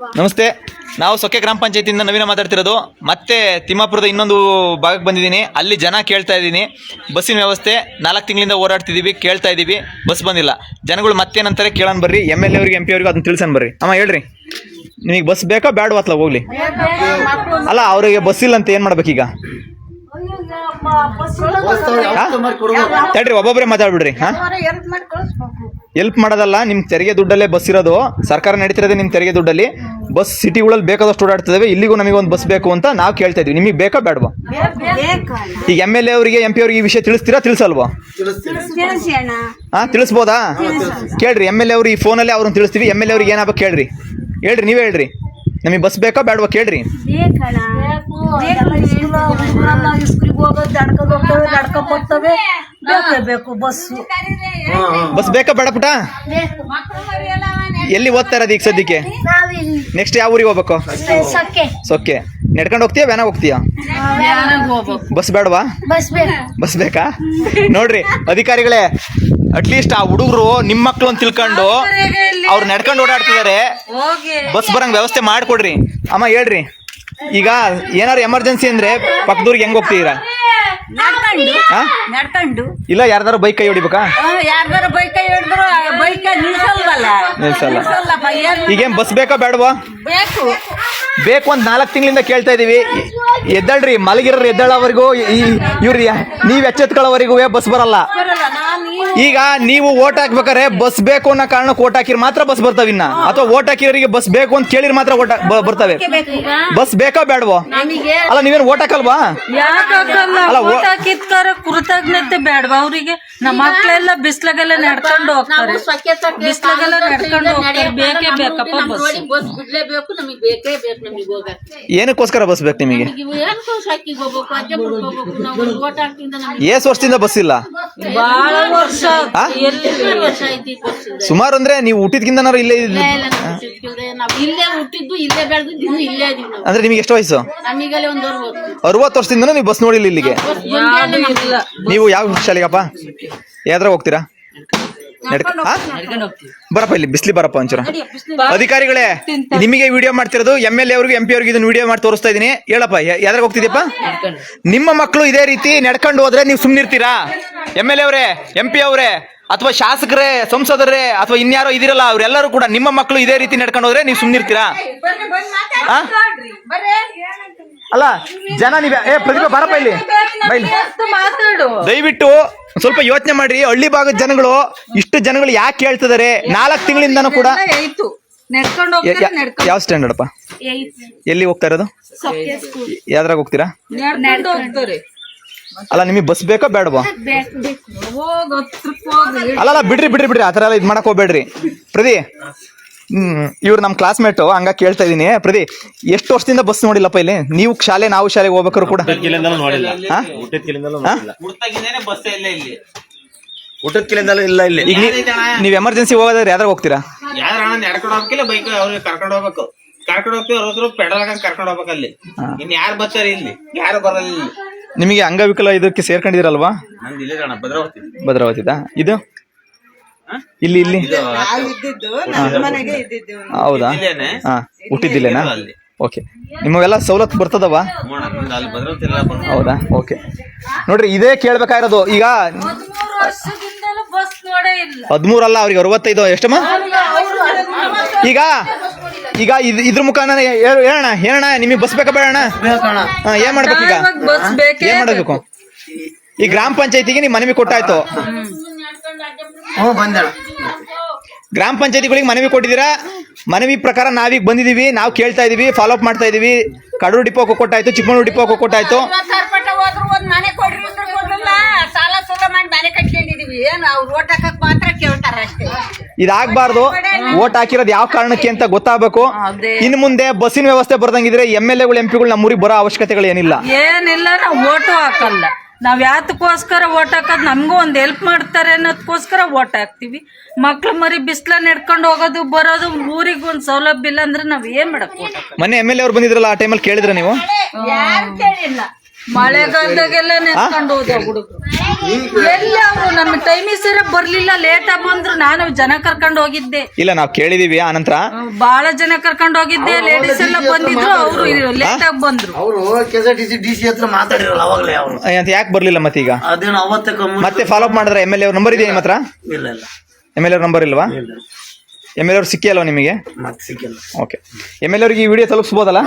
ನಮಸ್ತೆ. ನಾವು ಸೊಕ್ಕೆ ಗ್ರಾಮ ಪಂಚಾಯತಿಯಿಂದ ನವೀನ ಮಾತಾಡ್ತಿರೋದು. ಮತ್ತೆ ತಿಮ್ಮಾಪುರದ ಇನ್ನೊಂದು ಭಾಗಕ್ಕೆ ಬಂದಿದ್ದೀನಿ. ಅಲ್ಲಿ ಜನ ಕೇಳ್ತಾ ಇದ್ದೀನಿ. ಬಸ್ಸಿನ ವ್ಯವಸ್ಥೆ ನಾಲ್ಕು ತಿಂಗಳಿಂದ ಓಡಾಡ್ತಿದ್ದೀವಿ ಕೇಳ್ತಾ ಇದ್ದೀವಿ. ಬಸ್ ಬಂದಿಲ್ಲ. ಜನಗಳು ಮತ್ತೆ ನಂತರ ಕೇಳೋಣ ಬರ್ರಿ. ಎಂ ಎಲ್ ಎ ಅವ್ರಿಗೆ ಎಂ ಪಿ ಅವ್ರಿಗೆ ಅದನ್ನ ತಿಳ್ಸನ್ ಬರ್ರಿ. ಅಮ್ಮ ಹೇಳ್ರಿ. ನಿಮಗೆ ಬಸ್ ಬೇಕಾ ಬ್ಯಾಡ್ ವಾತ್ಲ ಹೋಗ್ಲಿ? ಅಲ್ಲ ಅವರಿಗೆ ಬಸ್ ಇಲ್ಲ ಅಂತ ಏನು ಮಾಡ್ಬೇಕೀಗ? ತಡ್ರಿ ಒಬ್ಬೊಬ್ಬರೇ ಮಾತಾಡ್ಬಿಡ್ರಿ ಹಾ? ಎಲ್ಪ್ ಮಾಡೋದಲ್ಲ ನಿಮ್ ತೆರಿಗೆ ದುಡ್ಡಲ್ಲೇ ಬಸ್ ಇರೋದು. ಸರ್ಕಾರ ನಡೀತಿರೋದೇ ನಿಮ್ಮ ತೆರಿಗೆ ದುಡ್ಡಲ್ಲಿ. ಬಸ್ ಸಿಟಿಗಳಲ್ಲಿ ಬೇಕಾದಷ್ಟು ಓಡಾಡ್ತಿದ್ದಾವೆ ಇಲ್ಲಿಗೂ ನಮಗೆ ಒಂದು ಬಸ್ ಬೇಕು ಅಂತ ನಾವು ಕೇಳ್ತಾ ಇದ್ವಿ. ನಿಮಗೆ ಬೇಕಾ ಬೇಡವಾ? ಈಗ ಎಂ ಎಲ್ ಎ ಅವರಿಗೆ ಎಂ ಪಿ ಅವರಿಗೆ ಈ ವಿಷಯ ತಿಳಿಸ್ತೀರಾ ತಿಳಿಸಲ್ವಾ? ಹಾ ತಿಳಿಸ್ಬೋದಾ? ಕೇಳ್ರಿ ಎಂ ಎಲ್ ಎ ಅವ್ರು ಈ ಫೋನಲ್ಲಿ ಅವ್ರನ್ನ ತಿಳಿಸ್ತೀವಿ. ಎಂ ಎಲ್ ಎ ಅವ್ರಿಗೆ ಏನಾಗಬೇಕು ಕೇಳ್ರಿ. ಹೇಳ್ರಿ ನೀವೇ ಹೇಳ್ರಿ. ನಮಗೆ ಬಸ್ ಬೇಕಾ ಬೇಡವಾ ಕೇಳ್ರಿ. ಸ್ಕೂಲ್ಗೆ ಹೋಗೋದು ನಡ್ಕೊಂಡು ಹೋಗ್ತವೆ ನಡ್ಕೊಂಡ್ ಬರ್ತವೆ. ಬೇಕೇ ಬೇಕು ಬಸ್ಸು ಬಸ್ ಬೇಕಾ ಬೇಡ ಪುಟ? ಎಲ್ಲಿ ಓದ್ತಾ ಇರೋದು ಈಗ ಸದ್ಯಕ್ಕೆ? ನೆಕ್ಸ್ಟ್ ಯಾವ ಊರಿಗೆ ಹೋಗ್ಬೇಕು? ಸೊಕ್ಕೆ. ಸೊಕ್ಕೆ. ನಡ್ಕೊಂಡು ಹೋಗ್ತೀಯಾ ವ್ಯಾನಾಗ ಹೋಗ್ತೀಯಾ? ಬಸ್ ಬೇಡವಾ? ಬಸ್ ಬೇಕು. ಬಸ್ ಬೇಕಾ? ನೋಡ್ರಿ ಅಧಿಕಾರಿಗಳೇ ಅಟ್ಲೀಸ್ಟ್ ಆ ಹುಡುಗರು ನಿಮ್ಮ ಮಕ್ಳು ಅಂತ ತಿಳ್ಕೊಂಡು ಅವ್ರು ನಡ್ಕೊಂಡು ಓಡಾಡ್ತಿದ್ದಾರೆ. ಬಸ್ ಬರಂಗ್ ವ್ಯವಸ್ಥೆ ಮಾಡ್ಕೊಡ್ರಿ. ಅಮ್ಮ ಹೇಳ್ರಿ. ಈಗ ಏನಾರು ಎಮರ್ಜೆನ್ಸಿ ಅಂದ್ರೆ ಪಕ್ಕದೂರಿಗೆ ಹೆಂಗ್ ಹೋಗ್ತೀರಾ? ನಡ್ಕೊಂಡು. ಇಲ್ಲ ಯಾರ್ದಾರು ಬೈಕ್ ಕೈ ಹೊಡಿಬೇಕಾ? ಯಾರ್ದಾರು ಬೈಕ್ ಹಿಡಿದ್ರು ಬೈಕ್ ನಿಲ್ಸಲ್ವಲ್ಲ? ನಿಲ್ಸಲ್ಲ. ನಿಲ್ಸಲ್ಲಪ್ಪ ಏನ್ ಈಗೇನ್ ಬಸ್ ಬೇಕಾ ಬೇಡವಾ ಬೇಕು. ಬೇಕು ಅಂತ ನಾಲ್ಕು ತಿಂಗಳಿಂದ ಕೇಳ್ತಾ ಇದೀವಿ. ಎದ್ದಳ್ರಿ ಮಲಗಿರೋರು ಎದ್ದಳವರೆಗೂ ಈ ನೀವು ನೀವ್ ಎಚ್ಚೆತ್ಕೊಳ್ಳೋವರೆಗೂ ಬಸ್ ಬರಲ್ಲ. ಬರಲ್ಲ ನಾನ್ ನೀವು ಈಗ ನೀವು ಓಟ್ ಹಾಕ್ಬೇಕಾರೆ ಬಸ್ ಬೇಕು ಅನ್ನೋ ಕಾರಣಕ್ಕೆ ಓಟ್ ಹಾಕಿರ್ ಮಾತ್ರ ಬಸ್ ಬರ್ತಾವ ಇನ್ನ. ಅಥವಾ ಓಟ್ ಹಾಕಿರೋರಿಗೆ ಬಸ್ ಬೇಕು ಅಂತ ಕೇಳಿರ್ ಮಾತ್ರ ಓಟ್ ಬರ್ತವೆ. ಬಸ್ ಬೇಕಾ ಬೇಡವೋ ನಮಗೆ ಅಲ್ಲ ನೀವೇನು ಓಟ್ ಹಾಕಲ್ವಾ? ಯಾಕಾಗಲ್ಲ ಅಲ್ಲ, ಹಾಕಿದ್ಕಾರ ಕೃತಜ್ಞತೆ ಬೇಡವಾ ಅವ್ರಿಗೆ. ನಮ್ಮ ಮಕ್ಕಳೆಲ್ಲ ಬಿಸ್ಲಾಗೆಲ್ಲ ನಡ್ಕೊಂಡು ಹೋಗ್ತಾರೆ. ಬಿಸ್ಲಾಗೆಲ್ಲ ನಡ್ಕೊಂಡು ಹೋಗ್ತಾರೆ. ಬೇಕೇ ಬೇಕಪ್ಪ ಬಸ್. ಬಿಡ್ಲೇಬೇಕು ನಮಗೆ ಬೇಕೇ ಬೇಕು ನಮಗೆ ಹೋಗಕ್ಕೆ. ಏನಕ್ಕೋಸ್ಕರ ಬಸ್ ಬೇಕು ನಿಮಗೆ? ಇವು ಏನಕ್ಕೂ ಶಾಕಿಗೆ ಹೋಗ್ಬೇಕು ಅಜ್ಜಪುರಕ್ಕೆ ಹೋಗ್ಬೇಕು ನಾವು ಓಟ್ ಹಾಕ್ತಿಂದ ನಮಗೆ ಏಸ್ ವರ್ಷದಿಂದ ಬಸ್ ಇಲ್ಲ? ಸುಮಾರು ಅಂದ್ರೆ ನೀವು ಹುಟ್ಟಿದ್ಕಿಂತನಾರು ಇಲ್ಲೇ ಇಲ್ಲ, ಇಲ್ಲ, ನಾವು ಇಲ್ಲೇ ಹುಟ್ಟಿದ್ದು ಇಲ್ಲೇ ಬೆಳೆದಿದ್ದು ಇನ್ನು ಇಲ್ಲೇ ಇದೀವಿ ಅಂದ್ರೆ ನಿಮಗೆ ಎಷ್ಟು ವಯಸ್ಸು? ಅರವತ್ತು. ವರ್ಷದಿಂದ ನೀವು ಬಸ್ ನೋಡಿಲ್ಲ ಇಲ್ಲಿಗೆ? ನೀವು ಯಾವ ಶಾಲೆಗಪ್ಪ? ಯಾವ್ದ್ರಾಗ ಹೋಗ್ತೀರಾ? ಬರಪ್ಪ ಇಲ್ಲಿ ಬಿಸ್ಲಿ ಬರಪ್ಪ ಒಂಚೂರ. ಅಧಿಕಾರಿಗಳೇ ನಿಮಗೆ ವಿಡಿಯೋ ಮಾಡ್ತಿರೋದು ಎಂ ಎಲ್ ಎ ಅವ್ರಿಗೆ ಎಂ ಪಿ ಅವ್ರಿಗೆ ಇದನ್ನ ವಿಡಿಯೋ ಮಾಡಿ ತೋರಿಸ್ತಾ ಇದೀನಿ ಹೇಳಪ್ಪ ಯಾವ್ದ್ರಾಗ ಹೋಗ್ತಿದ್ಯಪ್ಪ ನಿಮ್ಮ ಮಕ್ಕಳು ಇದೇ ರೀತಿ ನಡ್ಕೊಂಡು ಹೋದ್ರೆ ನೀವು ಸುಮ್ನಿರ್ತೀರಾ? ಎಂ ಎಲ್ ಎ ಅವರೇ ಎಂ ಪಿ ಅವರೇ ಅಥವಾ ಶಾಸಕರೇ ಸಂಸದರೇ ಅಥವಾ ಇನ್ಯಾರೋ ಇದಿರಲ್ಲ ಅವರೆಲ್ಲರೂ ಕೂಡ ನಿಮ್ಮ ಮಕ್ಕಳು ಇದೇ ರೀತಿ ನಡ್ಕೊಂಡು ಹೋದ್ರೆ ನೀವು ಸುಮ್ನಿರ್ತೀರಾ? ಆ? ಅಲ್ಲ ಜನ ನೀವೇ ಏ ಪ್ರತಿಭಾ ಬರಪ್ಪ ಇಲ್ಲಿ. ದಯವಿಟ್ಟು ಸ್ವಲ್ಪ ಯೋಚನೆ ಮಾಡ್ರಿ ಹಳ್ಳಿ ಭಾಗದ ಜನಗಳು ಇಷ್ಟು ಜನಗಳು ಯಾಕೆ ಹೇಳ್ತಿದ್ದಾರೆ ನಾಲ್ಕು ತಿಂಗಳಿಂದನೂ ಕೂಡ ಯಾವ ಸ್ಟ್ಯಾಂಡರ್ಡ್ ಅಪ್ಪ? ಎಲ್ಲಿ ಹೋಗ್ತಾ ಇರೋದು? ಯಾವ್ದ್ರಾಗ ಹೋಗ್ತಾರೆ? ಅಲ್ಲ ನಿಮಗೆ ಬಸ್ ಬೇಕಾ ಬೇಡವಾ? ಅಲ್ಲ. ಅಲ್ಲ ಬಿಡ್ರಿ ಬಿಡ್ರಿ ಬಿಡ್ರಿ. ಆ ಥರ ಎಲ್ಲ ಇದು ಮಾಡಕ್ ಹೋಗ್ಬೇಡ್ರಿ. ಪ್ರದಿ ಹ್ಮ್ ಇವ್ರು ನಮ್ಮ ಕ್ಲಾಸ್ಮೇಟು ಹಂಗ ಕೇಳ್ತಾ ಇದೀನಿ. ಪ್ರದಿ ಎಷ್ಟು ವರ್ಷದಿಂದ ಬಸ್ ನೋಡಿಲ್ಲಪ್ಪ ಇಲ್ಲಿ? ನೀವು ಶಾಲೆ ನಾವು ಶಾಲೆಗೆ ಹೋಗ್ಬೇಕಾದ್ರು ಕೂಡ. ನೀವ್ ಹಾ? ಊಟದ ಕಿಲಿಂದಲೂ ಇಲ್ಲ ಇಲ್ಲಿ. ಊಟದ ಕಿಲಿಂದಲೂ ಇಲ್ಲ ಇಲ್ಲಿ. ಈಗ ನೀವು ಎಮರ್ಜೆನ್ಸಿ ಹೋಗೋದಾದ್ರೆ ಯಾವ್ದ್ರಾಗ ಹೋಗ್ತೀರಾ? ಯಾರ ಅಣ್ಣ ನಡ್ಕೊಂಡು ಹೋಗ್ಕಿಲ್ಲ ಬೈಕ್ ಅವ್ರಿಗೆ ಕರ್ಕೊಂಡು ಹೋಗ್ಬೇಕು. ಕರ್ಕೊಂಡು ಹೋಗ್ತೀವಿ ಅವ್ರ ಪೆಡಲ್ ಹಾಕಂಗ್ ಕರ್ಕೊಂಡು ಹೋಗ್ಬೇಕು ಅಲ್ಲಿ. ಇನ್ ಯಾರು ಬರ್ತಾರೆ ಇಲ್ಲಿ? ಯಾರು ಬರಲಿಲ್ಲ ಇಲ್ಲಿ. ನಿಮಗೆ ಅಂಗವಿಕಲ ಇದಕ್ಕೆ ಸೇರ್ಕೊಂಡಿದ್ದೀರಲ್ವಾ? ನಂದು ಇಲ್ಲೇ ಅಣ್ಣ ಭದ್ರಾವತಿ. ಭದ್ರಾವತಿದ? ಇದು? ಇಲ್ಲಿ ಇಲ್ಲಿ. ಹೌದಾ? ಇಲ್ಲೇನೆ ಹಾ ಹುಟ್ಟಿದ್ದಿಲ್ಲೇನಾ? ಅಲ್ಲಿ. ಓಕೆ. ನಿಮಗೆಲ್ಲ ಸವಲತ್ತು ಬರ್ತದವಾ? ನೋಡೋಣ, ನಂದು ಅಲ್ಲಿ ಭದ್ರಾವತಿ ಎಲ್ಲ ಬಂದು ಹೌದಾ? ಓಕೆ. ನೋಡ್ರಿ ಇದೇ ಕೇಳ್ಬೇಕಾಗಿರೋದು. ಈಗ ಹದಿಮೂರು ವರ್ಷದಿಂದಲೂ ಬಸ್ ನೋಡೇ ಇಲ್ಲ. ಹದಿಮೂರಲ್ಲ ಅವ್ರಿಗೆ ಅರವತ್ತೈದು ಎಷ್ಟಮ್ಮ? ಈಗ ಈಗ ಇದ್ ಇದ್ರ ಮುಖಾಂತರ ಹೇಳು ಹೇಳೋಣ ಹೇಳೋಣ ನಿಮಗೆ ಬಸ್ ಬೇಕಾ ಬೇಡಣ್ಣ? ಹಾ ಏನ್ ಮಾಡ್ಬೇಕು ಈಗ? ಇವಾಗ ಬಸ್ ಬೇಕೇ ಏನ್ ಮಾಡ್ಬೇಕು? ಈ ಗ್ರಾಮ ಪಂಚಾಯತಿಗೆ ನಿಮ್ ಮನವಿ ಕೊಟ್ಟಾಯ್ತು. ಹ್ಞೂ ಗ್ರಾಮ ಪಂಚಾಯತಿಗಳಿಗೆ ಮನವಿ ಕೊಟ್ಟಿದ್ದೀರಾ? ಮನವಿ ಪ್ರಕಾರ ನಾವೀಗ ಬಂದಿದೀವಿ ನಾವು ಕೇಳ್ತಾ ಇದೀವಿ ಫಾಲೋ ಅಪ್ ಮಾಡ್ತಾ ಇದೀವಿ. ಕಡೂರು ಡಿಪೋಕ್ಕೆ ಕೊಟ್ಟಾಯ್ತು ಚಿಕ್ಕಮಗಳೂರು ಡಿಪೋಕ್ಕೆ ಕೊಟ್ಟಾಯ್ತು. ಸರ್ಪಟ್ಟ ಹೋದ್ರು ಒಂದ್ ಮನೆ ಕೊಡ್ರಿ ಅಂದ್ರೆ ಕೊಡ್ರಲ್ಲ. ಸಾಲ ಸೂಲ ಮಾಡಿ ಮನೆ ಕಟ್ಕೊಂಡಿದೀವಿ. ಏನು ಅವ್ರು ಓಟ್ ಹಾಕಕ್ ಮಾತ್ರ ಕೇಳ್ತಾರ ಅಷ್ಟೇ ಇದಾಗಬಾರ್ದು ಓಟ್ ಹಾಕಿರೋದು ಯಾವ ಕಾರಣಕ್ಕೆ ಅಂತ ಗೊತ್ತಾಗಬೇಕು. ಇನ್ ಮುಂದೆ ಬಸ್ಸಿನ ವ್ಯವಸ್ಥೆ ಬರ್ದಂಗಿದ್ರೆ ಎಂ ಎಲ್ ಎಗಳು ಎಂ ಪಿಗಳು ನಮ್ಮ ಊರಿಗೆ ಬರೋ ಅವಶ್ಯಕತೆಗಳು ಏನಿಲ್ಲ. ಏನಿಲ್ಲ ನಾವು ಓಟು ಹಾಕಲ್ಲ. ನಾವ್ ಯಾತಕ್ಕೋಸ್ಕರ ಓಟ್ ಹಾಕೋದ್ ನಮಗೂ ಒಂದ್ ಹೆಲ್ಪ್ ಮಾಡ್ತಾರೆ ಅನ್ನೋದಕ್ಕೋಸ್ಕರ ಓಟ್ ಹಾಕ್ತಿವಿ. ಮಕ್ಳು ಮರಿ ಬಿಸ್ಲ ನೆಡ್ಕೊಂಡು ಹೋಗೋದು ಬರೋದು ಊರಿಗೆ ಒಂದ್ ಸೌಲಭ್ಯ ಇಲ್ಲ ಅಂದ್ರೆ ನಾವ್ ಏನ್ ಮಾಡಕ್ ಮನೆ? ಮೊನ್ನೆ ಎಂ ಎಲ್ ಎ ಅವ್ರು ಬಂದಿದ್ರಲ್ಲ ಆ ಟೈಮಲ್ಲಿ ಕೇಳಿದ್ರೆ ನೀವು? ಮಳೆಗಾಲದಾಗೆಲ್ಲ ನೆಡ್ಕೊಂಡು ಹೋದ ಹುಡುಗರು. ಎಲ್ಲಿ ಅವರು ನಮ್ಮ ಟೈಮಿಗೆ ಸರಿ ಬರ್ಲಿಲ್ಲ ಲೇಟ್ ಆಗಿ ಬಂದ್ರು ನಾನು ಜನ ಕರ್ಕೊಂಡು ಹೋಗಿದ್ದೆ. ಇಲ್ಲ ನಾವು ಕೇಳಿದೀವಿ ಆನಂತರ ಬಹಳ ಜನ ಕರ್ಕೊಂಡು ಹೋಗಿದ್ದೆ ಲೇಡೀಸ್ ಎಲ್ಲ ಬಂದಿದ್ರು ಅವರು ಲೇಟ್ ಆಗಿ ಬಂದ್ರು. ಅವರು K S R T C D C ಹತ್ರ ಮಾತಾಡಿರಲ್ಲ ಅವಾಗಲೇ ಅವರು. ಅಂತ ಯಾಕೆ ಬರ್ಲಿಲ್ಲ ಮತ್ತೆ ಈಗ? ಅದೇನು ಅವತ್ತಕ್ಕೆ ಮತ್ತೆ ಫಾಲೋ ಅಪ್ ಮಾಡಿದ್ರೆ ಎಂ ಎಲ್ ಎ ಅವ್ರ ನಂಬರ್ ಇದೆಯಾ ನಿಮ್ಮ ಹತ್ರ? ಇಲ್ಲ ಇಲ್ಲ. ಎಂ ಎಲ್ ಎ ನಂಬರ್ ಇಲ್ವಾ? ಇಲ್ಲ. ಎಂ ಎಲ್ ಅವ್ರು ಸಿಕ್ಕಿ ಅಲ್ವಾ ನಿಮಗೆ? ಮತ್ತೆ ಸಿಕ್ಕಿಲ್ಲ. ಓಕೆ ಎಂ ಎಲ್ ಅವ್ರಿಗೆ ಈ ವಿಡಿಯೋ ತಲುಪಿಸ್ಬೋದಲ್ಲ?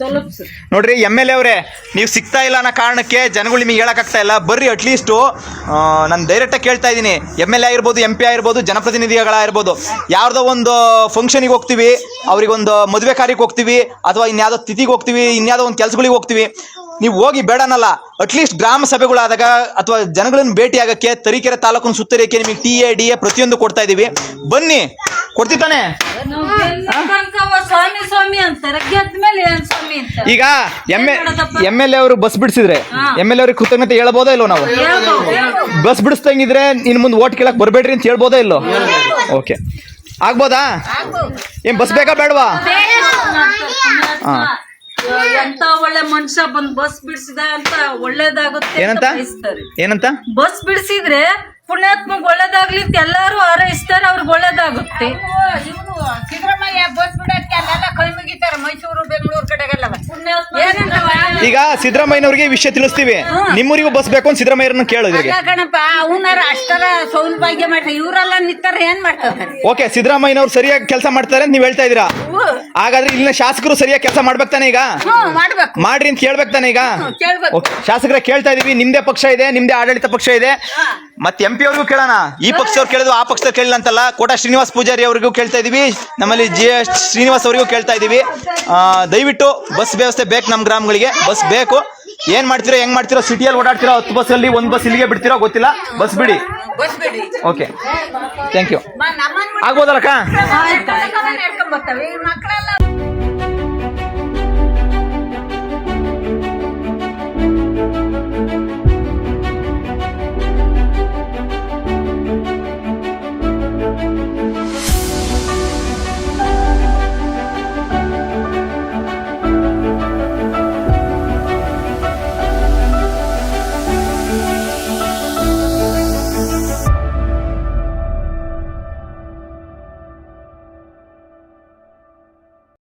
ತಲುಪ್ಸು. ನೋಡ್ರಿ ಎಂ ಎಲ್ ಎ ಅವರೇ ನೀವು ಸಿಗ್ತಾ ಇಲ್ಲ ಅನ್ನೋ ಕಾರಣಕ್ಕೆ ಜನಗಳು ನಿಮಗೆ ಹೇಳಕ್ಕಾಗ್ತಾ ಇಲ್ಲ. ಬರ್ರಿ ಅಟ್ಲೀಸ್ಟು ನಾನು ಡೈರೆಕ್ಟಾಗಿ ಕೇಳ್ತಾ ಇದ್ದೀನಿ. ಎಂ ಎಲ್ ಎ ಆಗಿರ್ಬೋದು ಎಂ ಪಿ ಆಗಿರ್ಬೋದು ಜನಪ್ರತಿನಿಧಿಗಳಾಗಿರ್ಬೋದು. ಯಾವ್ದೋ ಒಂದು ಫಂಕ್ಷನಿಗೆ ಹೋಗ್ತೀವಿ ಅವ್ರಿಗೊಂದು ಮದುವೆ ಕಾರ್ಯಕ್ಕೆ ಹೋಗ್ತೀವಿ ಅಥವಾ ಇನ್ಯಾವುದೋ ತಿಥಿಗೆ ಹೋಗ್ತೀವಿ ಇನ್ಯಾವುದೋ ಒಂದು ಕೆಲಸಗಳಿಗೆ ಹೋಗ್ತೀವಿ. ನೀವು ಹೋಗಿ ಬೇಡನಲ್ಲ ಅಟ್ಲೀಸ್ಟ್ ಗ್ರಾಮ ಸಭೆಗಳಾದಾಗ ಅಥವಾ ಜನಗಳನ್ನ ಭೇಟಿ ಆಗಕ್ಕೆ ತರೀಕೆರೆ ತಾಲೂಕಿನ ಸುತ್ತರಿಕೆ ನಿಮಗೆ ಟಿ ಎ ಡಿ ಎ ಪ್ರತಿಯೊಂದು ಕೊಡ್ತಾ ಇದೀವಿ ಬನ್ನಿ ಕೊಡ್ತೀವಿ ತಾನೇ? ನಾವ್ ಗೆಲ್ಲ ತನಕ ಅವ ಸ್ವಾಮಿ ಸ್ವಾಮಿ ಅಂತಾರೆ ಗೆದ್ದ ಮೇಲೆ ಸ್ವಾಮಿ ಅಂತ ಈಗ ಎಂ ಎಂ ಎಲ್ ಎ ಅವರು ಬಸ್ ಬಿಡಿಸಿದ್ರೆ ಎಂ ಎಲ್ ಎ ಅವ್ರಿಗೆ ಕೃತಜ್ಞತೆ ಹೇಳ್ಬೋದಾ ಇಲ್ಲೋ ನಾವು. ಬಸ್ ಬಿಡಿಸ್ದಂಗಿದ್ರೆ ಇನ್ ಮುಂದೆ ಓಟ್ ಕೇಳಕ್ ಬರ್ಬೇಡ್ರಿ ಅಂತ ಹೇಳ್ಬೋದಾ ಇಲ್ಲೋ ಓಕೆ ಆಗ್ಬೋದಾ? ಏನ್ ಬಸ್ ಬೇಕಾ ಬೇಡವಾ? ಹಾ. ಎಂತ ಒಳ್ಳೆ ಮನುಷ್ಯ ಬಂದ್ ಬಸ್ ಬಿಡಿಸಿದ ಅಂತ ಒಳ್ಳೇದಾಗುತ್ತೆ ಏನಂತ? ಏನಂತ? ಬಸ್ ಬಿಡಿಸಿದ್ರೆ ಪುಣ್ಯಾತ್ಮಗ್ ಒಳ್ಳೇದಾಗ್ಲಿ ಅಂತ ಎಲ್ಲಾರು ಹಾರೈಸ್ತಾರೆ ಅವ್ರಿಗೆ ಒಳ್ಳೇದಾಗುತ್ತೆ. ಇವನು ಸಿದ್ದರಾಮಯ್ಯ ಬಸ್ ಬಿಡಕ್ಕೆ ಅಲ್ಲೆಲ್ಲ ಕೈ ಮುಗಿತಾರೆ ಮೈಸೂರು ಬೆಂಗಳೂರು ಕಡೆಗೆಲ್ಲ. ಪುಣ್ಯಾತ್ಮ ಏನಂತವ ಈಗ ಸಿದ್ದರಾಮಯ್ಯನವ್ರಿಗೆ ಈ ವಿಷಯ ತಿಳಿಸ್ತೀವಿ. ನಿಮ್ಮೂರಿಗೂ ಬಸ್ ಬೇಕು ಅಂತ ಸಿದ್ದರಾಮಯ್ಯರನ್ನ ಕೇಳಿದ್ರೆ ಅಲ್ಲ ಕಣಪ್ಪ ಅವನಾರ ಅಷ್ಟರ ಸೌಲಭ್ಯ ಭಾಗ್ಯ ಮಾಡ್ತಾರೆ. ಇವರೆಲ್ಲ ನಿಂತಾರೆ ಏನ್ ಮಾಡ್ತಾರೆ? ಓಕೆ ಸಿದ್ದರಾಮಯ್ಯನವ್ರು ಸರಿಯಾಗಿ ಕೆಲಸ ಮಾಡ್ತಾರೆ ಅಂತ ನೀವ್ ಹೇಳ್ತಾ ಇದೀರಾ ಹಾಗಾದ್ರೆ ಇಲ್ಲಿನ ಶಾಸಕರು ಸರಿಯಾಗಿ ಕೆಲಸ ಮಾಡ್ಬೇಕು ತಾನೆ ಈಗ? ಹ್ಮ್ ಮಾಡ್ಬೇಕು. ಮಾಡ್ರಿ ಅಂತ ಕೇಳ್ಬೇಕು ತಾನೆ ಈಗ? ಕೇಳ್ಬೇಕು. ಶಾಸಕರ ಕೇಳ್ತಾ ಇದೀವಿ ನಿಮ್ದೇ ಪಕ್ಷ ಇದೆ ನಿಮ್ದೇ ಆಡಳಿತ ಪಕ್ಷ ಇದೆ. ಮತ್ತೆ ಎಂ ಪಿ ಅವ್ರಿಗೂ ಕೇಳೋಣ. ಈ ಪಕ್ಷದವ್ರು ಕೇಳಿದ್ರು ಆ ಪಕ್ಷದವ್ರು ಕೇಳಿಲ್ಲ ಅಂತಲ್ಲ ಕೋಟಾ ಶ್ರೀನಿವಾಸ್ ಪೂಜಾರಿ ಅವರಿಗೂ ಕೇಳ್ತಾ ಇದೀವಿ. ನಮ್ಮಲ್ಲಿ ಜಿ ಎಸ್ ಶ್ರೀನಿವಾಸ್ ಅವರಿಗೂ ಕೇಳ್ತಾ ಇದೀವಿ. ದಯವಿಟ್ಟು ಬಸ್ ವ್ಯವಸ್ಥೆ ಬೇಕು ನಮ್ಮ ಗ್ರಾಮಗಳಿಗೆ. ಬಸ್ ಬೇಕು. ಏನ್ ಮಾಡ್ತೀರೋ ಹೆಂಗ್ ಮಾಡ್ತೀರೋ ಸಿಟಿಯಲ್ಲಿ ಓಡಾಡ್ತಿರೋ ಹತ್ತು ಬಸ್ ಅಲ್ಲಿ ಒಂದ್ ಬಸ್ ಇಲ್ಲಿಗೆ ಬಿಡ್ತಿರೋ ಗೊತ್ತಿಲ್ಲ. ಬಸ್ ಬಿಡಿ. Okay thank you ಆಗ್ಬೋದಲ್ಲಕ್ಕ